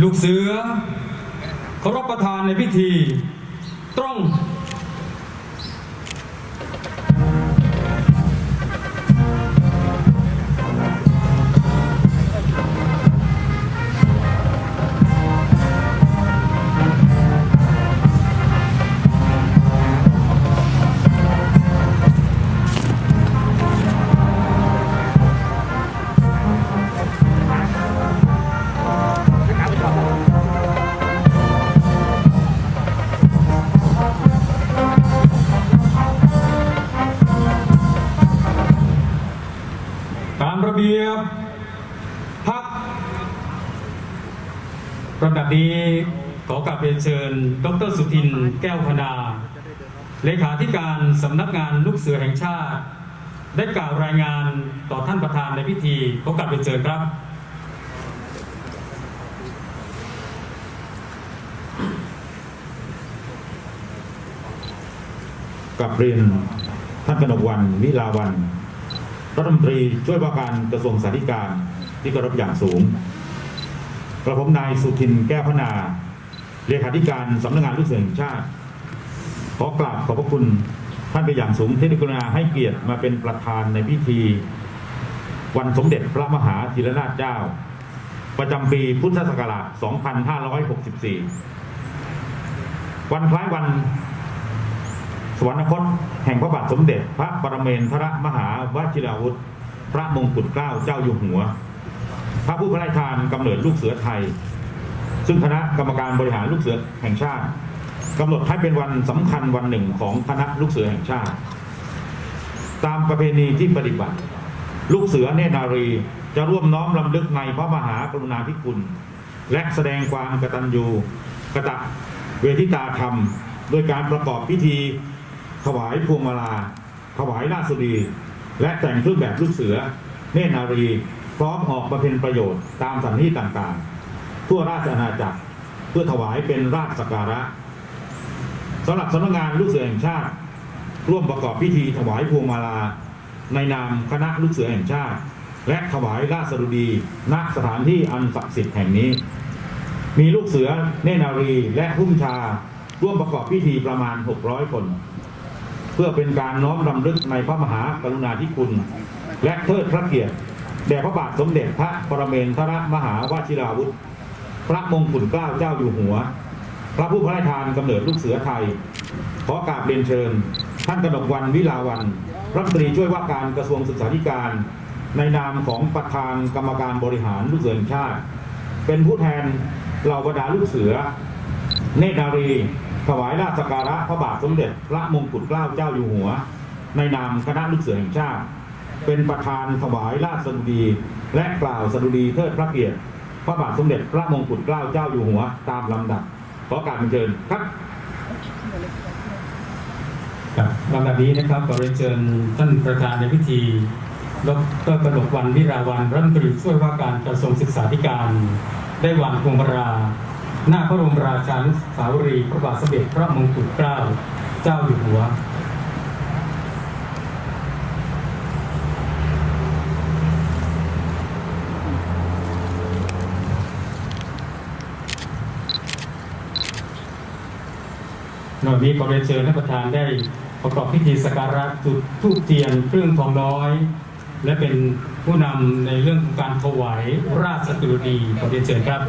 ลูกเสือเคารพประธานในพิธี ต้องามระเบียบพักลำดับนี้ขอกราบเรียนเชิญ ดรสุทินแก้วพนาเลขาธิการสำนักงานลูกเสือแห่งชาติ ได้กล่าวรายงานต่อท่านประธานในพิธีขอกราบเรียนเชิญครับกับเรียนท่านกนกวันวิลาวัน รัฐมนตรีช่วยว่าการกระทรวงสาธารณการที่เคารพอย่างสูง กระผมนายสุทินแก้วพนา เลขาธิการสำนักงานลูกเสือแห่งชาติ ขอกราบขอบพระคุณท่านไปนอย่างสูงที่ได้กรุณาให้เกียรติมาเป็นประธานในพิธี วันสมเด็จพระมหาธีรนาถเจ้า ประจำปีพุทธศักราช 2564 วันคล้ายวัน วรรคตแห่งพระบาทสมเด็จ พระปรเมนทรมหาวชิราวุธ พระมงกุฎเกล้าเจ้าอยู่หัว พระผู้พระราชทานกำเนิดลูกเสือไทย ซึ่งคณะกรรมการบริหารลูกเสือแห่งชาติกำหนดให้เป็นวันสำคัญวันหนึ่งของคณะลูกเสือแห่งชาติ ตามประเพณีที่ปฏิบัติ ลูกเสือเนตรนารีจะร่วมน้อมรำลึกในพระมหากรุณาธิคุณ และแสดงความกตัญญูกตเวทิตาธรรม โดยการประกอบพิธี ถวายพวงมาลา ถวายราชสุดี และแต่งเครื่องแบบลูกเสือ เนตรนารี พร้อมออกประเพณประโยชน์ตามสถานที่ต่างๆ ทั่วราชอาณาจักรเพื่อถวายเป็นราชสักการะสำหรับสำนักงานลูกเสือแห่งชาติ ร่วมประกอบพิธีถวายพวงมาลา ในนามคณะลูกเสือแห่งชาติ และถวายราชสุดีณสถานที่อันศักดิ์สิทธิ์แห่งนี้ มีลูกเสือเนนารีและผู้บัญชาร่วมประกอบพิธีประมาณ 600 คน เพื่อเป็นการน้อมรำลึกในพระมหากรุณาธิคุณ และเทิดพระเกียรติแด่พระบาทสมเด็จพระปรเมนทรมหาวชิราวุธ พระมงกุฎเกล้าเจ้าอยู่หัว พระผู้พระราชทานกำเนิดลูกเสือไทย ขอกราบเรียนเชิญ ท่านกนกวันวิลาวันรัฐมนตรีช่วยว่าการกระทรวงศึกษาธิการ ในนามของประธานกรรมการบริหารลูกเสือชาติ เป็นผู้แทนเหล่าบรรดาลูกเสือ เนตรนารี ถวายราชการะพระบาทสมเด็จพระมงกุฎเกล้าเจ้าอยู่หัว ในนามคณะลูกเสือแห่งชาติ เป็นประธานถวายราชสดุดีและกล่าวสดุดีเทิดพระเกียรติพระบาทสมเด็จพระมงกุฎเกล้าเจ้าอยู่หัว ตามลำดับขอการเชิญครับครับลำดับนี้นะครับขอเรียนเชิญท่านประธานในพิธีดรกนกวันวิราวันรัฐมนตรีช่วยว่าการกระทรวงศึกษาธิการ ได้วางพวงมาลา หน้าพระบรมราชานุสาวรีย์พระบาทสมเด็จพระมงกุฎเกล้าเจ้าอยู่หัว หน่วยนี้ขอเรียนเชิญท่านประธานได้ประกอบพิธีสักการะจุดธูปเทียนเครื่องทองน้อย และเป็นผู้นำในเรื่องของการถวายราชสดุดีขอเรียนเชิญครับ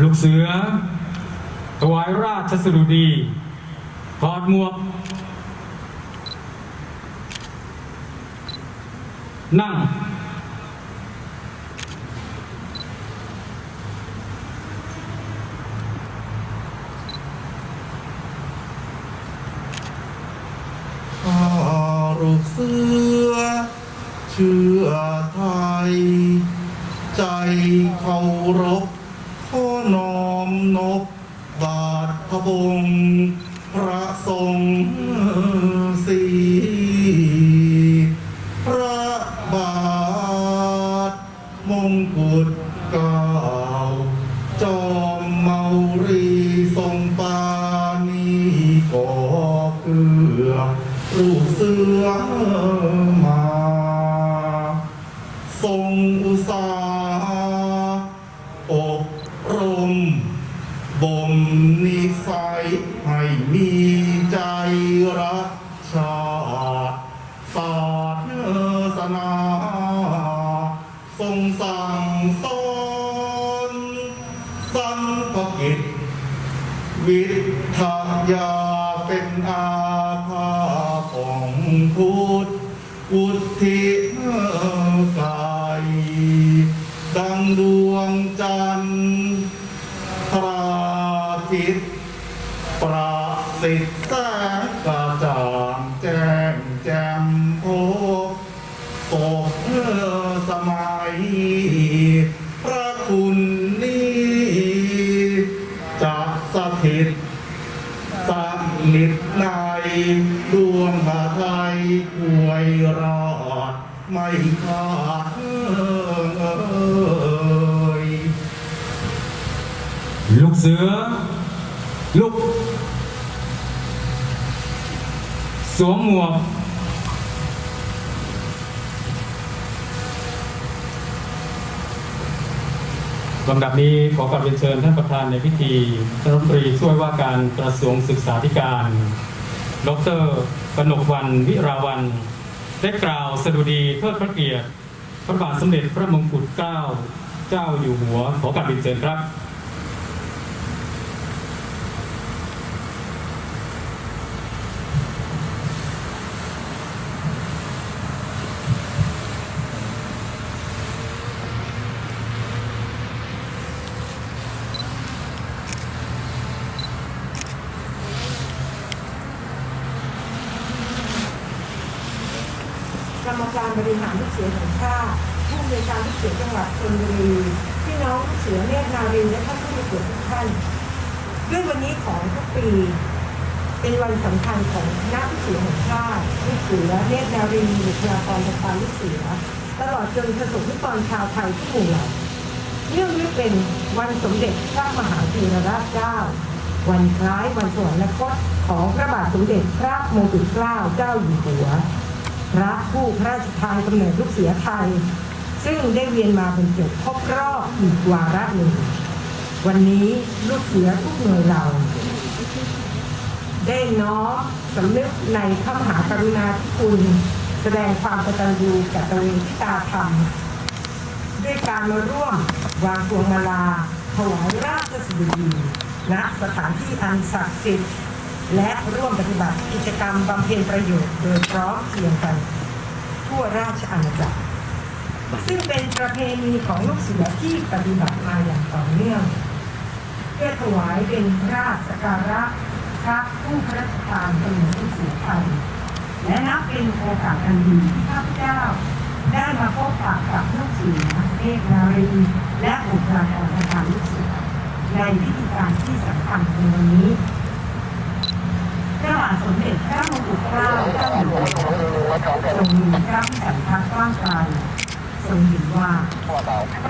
ลูกเสือถวายราชสดุดีถอดหมวก นั่ง วิทยาเป็นอาภาของพุทธอุทิกายดังดวงจันทร์พระอาทิตย์ประสิทธิ์แสงกา สือ ลุก สวมหมวก ลำดับนี้ขอกราบเรียนเชิญท่านประธานในพิธีท่านรัฐมนตรีช่วยว่าการกระทรวงศึกษาธิการ ดรกนกวันวิราวัน ได้กล่าวสดุดีเทิดพระเกียรติ พระบาทสมเด็จพระมงกุฎเกล้า เจ้าอยู่หัว ขอกราบเรียนเชิญครับ บริหารลูกเสือแห่งชาติผู้อำนการลูกเสือจังหวัดชลบุรีพี่น้องลูกเสือเนตนารีและท่านผู้มีเกียรติทุกท่านด้วยวันนี้ของทุกปี เป็นวันสำคัญของนักลูกเสือแห่งชาติลูกเสือเนตนารีบุคลากรทางการลูกเสือ ตลอดจนประสบนิกรชาวไทยทุกหมู่เหล่าเนื่องด้วยเป็นวันสมเด็จพระมหาธีรราชเจ้า วันคล้ายวันสวรรคตของพระบาทสมเด็จพระมงกุฎเกล้าเจ้าอยู่หัว ระผู้พระราชทานกำเนิดลูกเสือไทย ซึ่งได้เวียนมาบรรจบครบรอบอีกวาระหนึ่ง วันนี้ลูกเสือทุกหน่วยเรา ได้น้อมสำนึกในพระมหากรุณาธิคุณ แสดงความกตัญญูกตเวทิตาธรรม ด้วยการมาร่วมวางพวงมาลาถวายราชสดุดีณสถานที่อันศักดิ์สิทธิ์ และร่วมปฏิบัติกิจกรรมบำเพ็ญประโยชน์โดยพร้อมเพรียงกัน ทั่วราชอาณาจักร ซึ่งเป็นประเพณีของลูกเสือที่ปฏิบัติมาอย่างต่อเนื่อง เพื่อถวายเป็นราชสการะพระผู้พระราชทานกำเนิดลูกเสือไทยและนับเป็นโอกาสอันดีที่ข้าพเจ้า ได้มาพบปะกับลูกเสือเอกนารีและบุคลากรทางการลูกเสือในพิธีการที่สำคัญในวันนี้ ระบาทสมเด็จพระมงกุฎเกล้าเจ้าอยู่หัวทรงมีพระวิสัยทัศน์กว้างไกลทรงเห็นว่า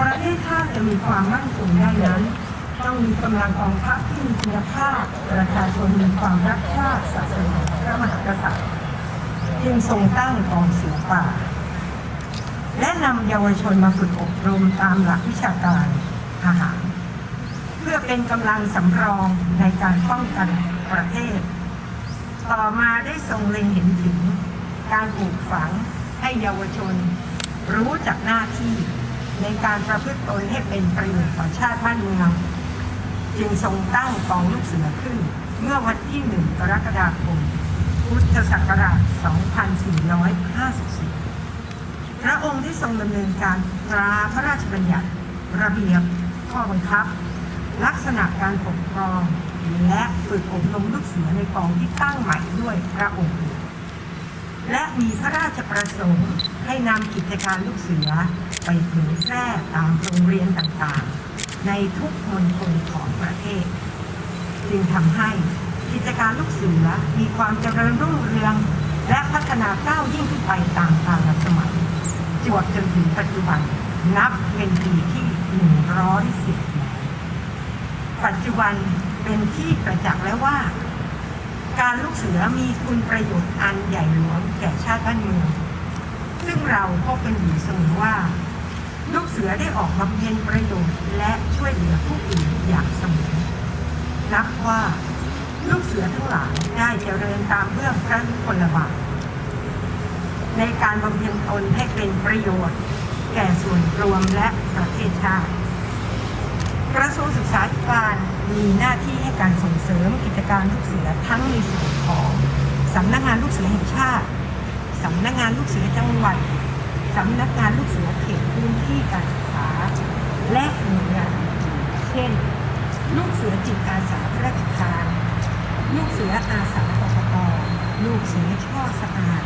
ประเทศชาติจะมีความมั่นคงได้นั้น ต้องมีกำลังกองทัพที่มีคุณภาพประชาชนมีความรักชาติศาสนาพระมหากษัตริย์จึงทรงตั้งกองเสือป่าและนำเยาวชนมาฝึกอบรมตามหลักวิชาการทหาร เพื่อเป็นกำลังสำรองในการป้องกันประเทศ ต่อมาได้ทรงเล็งเห็นถึง การปลูกฝังให้เยาวชน รู้จักหน้าที่ในการประพฤติตนให้เป็นประโยชน์ต่อชาติบ้านเมืองจึงทรงตั้งกองลูกเสือขึ้น เมื่อวันที่ 1 กรกฎาคม พุทธศักราช 2454 พระองค์ได้ทรงดำเนินการตราพระราชบัญญัติ ระเบียบ ข้อบังคับ ลักษณะการปกครอง และฝึกอบรมลูกเสือในกองที่ตั้งใหม่ด้วยพระองค์ และมีพระราชประสงค์ให้นำกิจการลูกเสือไปเผยแพร่ตามโรงเรียนต่างๆ ในทุกมณฑลของประเทศ จึงทำให้กิจการลูกเสือมีความเจริญรุ่งเรือง และพัฒนาก้าวยิ่งขึ้นไปตามกาลสมัยจวบจนถึงปัจจุบันนับเป็นปีที่ 110แล้ว ปัจจุบันเป็นที่ประจักษ์แล้วว่า การลูกเสือมีคุณประโยชน์อันใหญ่หลวงแก่ชาติบ้านเมืองซึ่งเราพบกันอยู่เสมอว่า ลูกเสือได้ออกบำเพ็ญประโยชน์และช่วยเหลือผู้อื่นอย่างเสมอนับว่าลูกเสือทั้งหลายได้เจริญตามเบื้องพระยุคลบาทในการบำเพ็ญตนให้เป็นประโยชน์ แก่ส่วนรวมและประเทศชาติ กระทรวงศึกษาธิการมีหน้าที่ให้การส่งเสริมกิจการลูกเสือทั้งในส่วนของสำนักงานลูกเสือแห่งชาติสำนักงานลูกเสือจังหวัดสำนักงานลูกเสือเขตพื้นที่การศึกษา และหน่วยงานอื่นเช่น ลูกเสือจิตอาสาพระราชทานลูกเสืออาสาปปปลูกเสือช่อสะอาด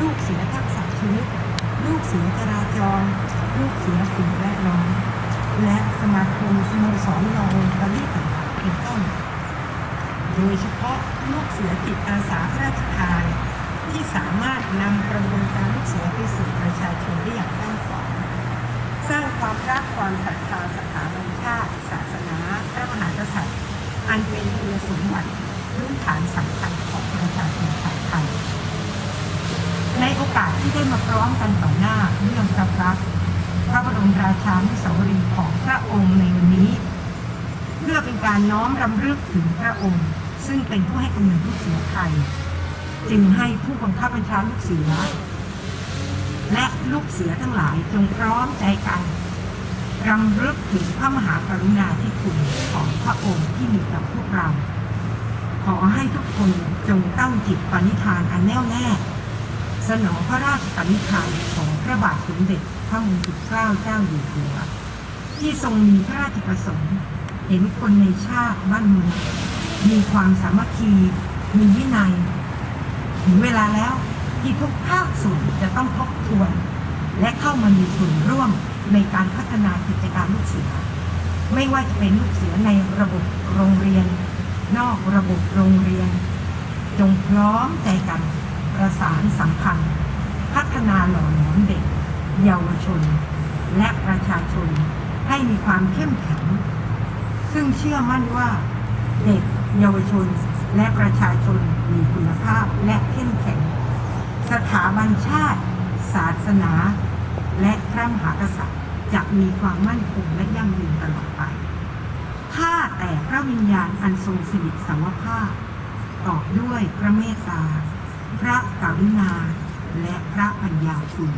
ลูกเสือทักษะชีวิตลูกเสือจราจร ลูกเสือสิ่งแวดล้อม และสมาคมสโมสรลองประเทศต่างๆเป็นต้น โดยเฉพาะลูกเสือจิตอาสาพระราชทานที่สามารถนำกระบวนการลูกเสือไปสู่ประชาชนได้อย่างกว้างขวางสร้างความรักความศรัทธาสถาบันชาติ ศาสนาพระมหากษัตริย์ อันเป็นคุณสมบัติพื้นฐานสำคัญของประชาชนชาวไทยในโอกาสที่ได้มาพร้อมกันต่อหน้าเรื่องพระพัก พระบรมราชานุสาวรีย์ของพระองค์ในวันนี้ เพื่อเป็นการน้อมรำลึกถึงพระองค์ ซึ่งเป็นผู้ให้กำเนิดลูกเสือไทย จึงให้ผู้บังคับบัญชาลูกเสือ และลูกเสือทั้งหลายจงพร้อมใจกันรำลึกถึงพระมหากรุณาธิคุณของพระองค์ที่มีต่อพวกเรา ขอให้ทุกคนจงตั้งจิตปณิธานอันแน่วแน่ สนองพระราชปณิธานของ พระบาทสมเด็จพระมงกุฎเกล้าเจ้าอยู่หัว ที่ทรงมีพระราชประสงค์ เห็นคนในชาติบ้านเมืองมีความสามัคคี มีวินัย ถึงเวลาแล้วที่ทุกภาคส่วนจะต้องทบทวน และเข้ามามีส่วนร่วมในการพัฒนากิจการลูกเสือ ไม่ว่าจะเป็นลูกเสือในระบบโรงเรียน นอกระบบโรงเรียน จงพร้อมใจกันประสานสัมพันธ์ พัฒนาหล่อหลอมเด็ก เยาวชน และประชาชนให้มีความเข้มแข็ง ซึ่งเชื่อมั่นว่า เด็กเยาวชนและประชาชนมีคุณภาพและเข้มแข็ง สถาบันชาติ ศาสนา และพระมหากษัตริย์จะมีความมั่นคงและยั่งยืนตลอดไปถ้าแต่พระวิญญาณอันทรงสิริสาวภาพตอบด้วยพระเมตตา พระกรุณา และพระปัญญาคุณ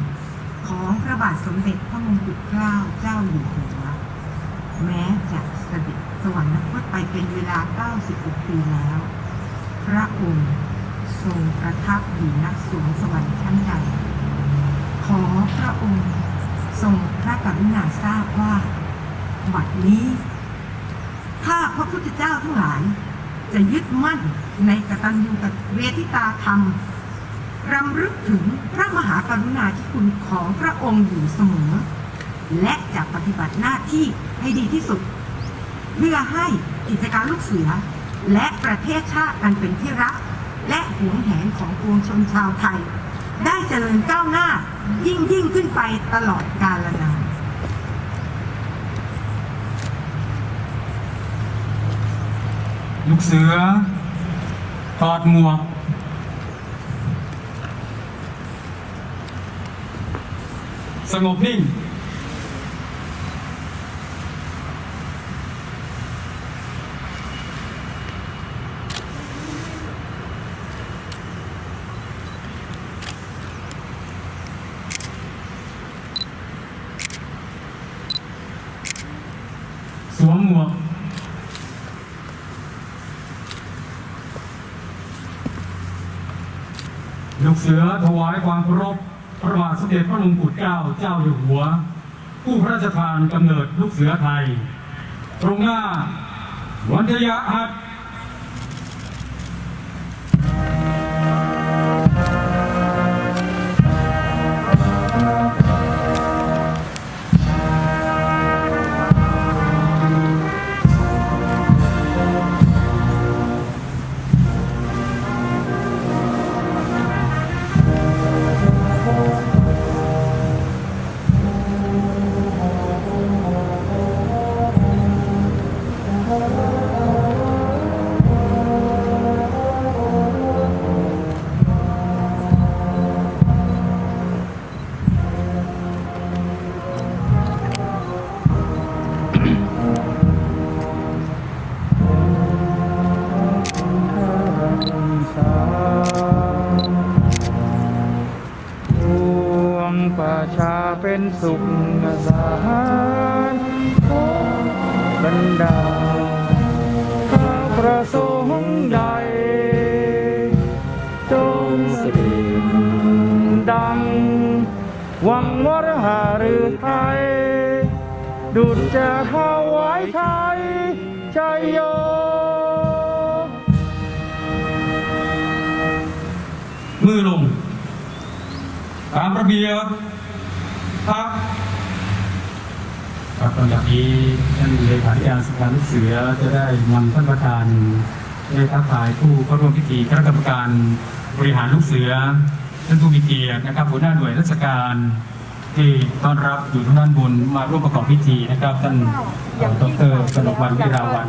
ของพระบาทสมเด็จพระมงกุฎเกล้าเจ้าอยู่หัว แม้จะเสด็จสวรรคตไปเป็นเวลา 96 ปีแล้ว พระองค์ทรงประทับอยู่ณสวงสวรรค์ชั้นใด ขอพระองค์ทรงพระกรุณาทราบว่าบัดนี้ถ้าพระพุทธเจ้าทั้งหลายจะยึดมั่นในกตัญญูกตเวทิตาธรรม รำลึกถึงพระมหากรุณาธิคุณของพระองค์อยู่เสมอ และจะปฏิบัติหน้าที่ให้ดีที่สุด เพื่อให้กิจการลูกเสือ และประเทศชาติอันเป็นที่รัก และหวงแหนของปวงชนชาวไทย ได้เจริญก้าวหน้ายิ่งยิ่งขึ้นไปตลอดกาลนานลูกเสือถอดหมวก สงบนิ่ง สวมหมวกลูกเสือถวายความเคารพ ระบาทสมเด็จพระมงกุฎเกล้าเจ้าอยู่หัว ผู้พระราชทานกำเนิดลูกเสือไทย ตรงหน้า วันทยาหัต สุขสารบรรดาพระประสงค์ใด จงสิงดัง วังวรหารือไทย ดุจจะถวายไทยชัยโยมือลงตามระเบียบพัก ครับตอนนี้ท่านเลขาธิการสภาลูกเสือจะได้นำท่านประธานได้ทักทายผู้เข้าร่วมพิธีคณะกรรมการบริหารลูกเสือท่านผู้มีเกียรตินะครับหัวหน้าหน่วยราชการ ที่ต้อนรับอยู่ทางด้านบนมาร่วมประกอบพิธีนะครับท่านดรกนกวันวิราวัน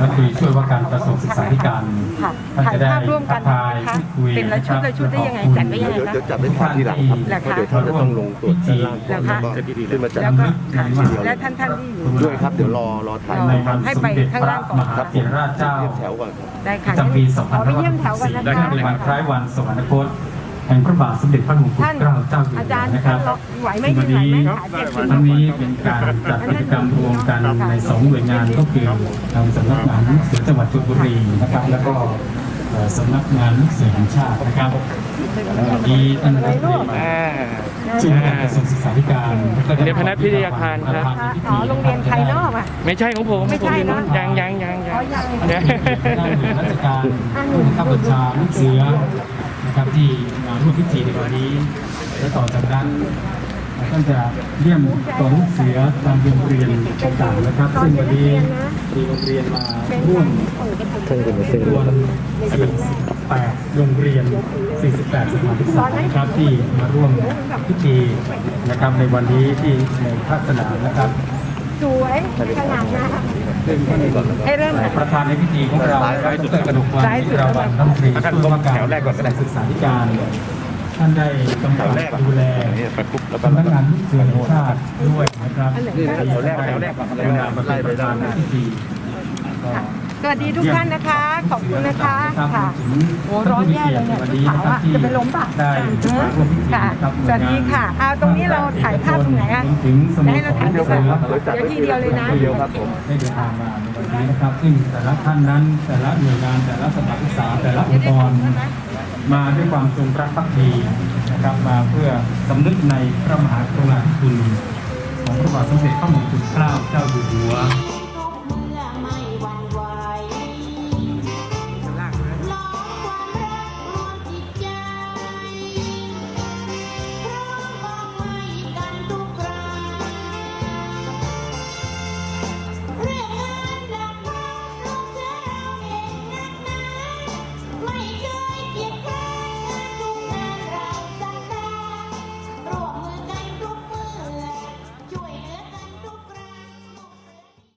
รัฐมนตรีช่วยว่าการกระทรวงศึกษาธิการค่ะท่านถ่ายจะได้ภาพร่วมกันทักทายนะคะพูดคุยเป็นละชุดละชุดได้ยังไงจัดได้ยังไงคะ เดี๋ยวจัดได้ภาพทีหลังครับเหรอคะเพราะเดี๋ยวท่านจะต้องลงตรวจด้านล่างก่อนเหรอแล้วคะก็ขึ้นมาจัดแล้วก็ค่ะและท่านท่านที่อยู่ ด้วยครับเดี๋ยวรอรอถ่ายในวันให้สไปมเด็จข้างพระล่างก่อน มหาเถรราชเจ้า เทียบแถวก่อนครับ ได้ค่ะประจำปีขอไปเยี่ยมแถวกันนะ2564และคะในวันคล้ายวันสวรรคต แห่งพระบาทสมเด็จพระมงกุฎท่านเกล้าเจ้าอยู่อาหัจาวรย์นะครับไหวไหมวันยืนไหวนี้ไหมขาเจ็บไหมวันนี้เป็นการจัดกิจกรรมรวมกันในสองหน่วยงานก็คือทางสำนักงานลูกเสือจังหวัดชลบุรีนะครับ แล้วก็เอ่อสำนักงานลูกเสือแห่งชาตินะครับวันนี้ท่านรัฐมนตรีอ่าช่วยว่าการกระทรวงศึกษาธิการเรียนพนัสพิทยาคารครับ อ๋อโรงเรียนภายนอกอะ ไม่ใช่ของผมไม่ใช่ผอยู่เนอะยังยังยังยังอ๋อยัง ยัง ได้หน่วยราชการผู้บังคับบัญชาลูกเสือ นะครับที่มาร่วมพิธีในวันนี้ และต่อจากนั้นท่านจะเยี่ยมกอลูกเสือตามโรงเรียนต่างๆนะครับ ซึ่งวันนี้มีโรงเรียนมาร่วมจำนวน48โรงเรียน 48สถานศึกษานะครับที่มาร่วมพิธีนะครับในวันนี้ที่ในภาคสนามนะครับ สวยขนาดนะ ให้เริ่มค่ะประธานในพิธีของเราครับดรกนกวันวิราวันรัฐมนตรีช่วยว่าการกระทรวงศึกษาธิการท่านได้กำกับดูแลสำนักงานลูกเสือแห่งชาติด้วยนะครับนี่นะแถวแรกแถวแรกในนามประธานประธานในพิธีก็ สวัสดีทุกท่านนะคะ ขอบคุณนะคะรับค่ะถึงโอ้ร้อนแย่เลยเนี่ยวันนี้นะครับที่จะเป็นลมป่ะได้มาร่วมพิธีค่ะนะครับสวัสดีค่ะเอาตรงนี้เราถ่ายภาพตรงไหนอะรวมถึงสโมให้สเรารถ่ายลูดีกกว่าเสือเดี๋ยวทีเดียวเลยนะเดียวครับผมได้เดินทางมาในวันนี้นะครับ ซึ่งแต่ละท่านนั้นแต่ละหน่วยงานแต่ละสถานศึกษาแต่ละองค์กรมาด้วยความจงรักภักดีนะครับมาเพื่อสำนึกในพระมหากรุณาธิคุณของพระบาทสมเด็จพระมงกุฎเกล้าเจ้าอยู่หัว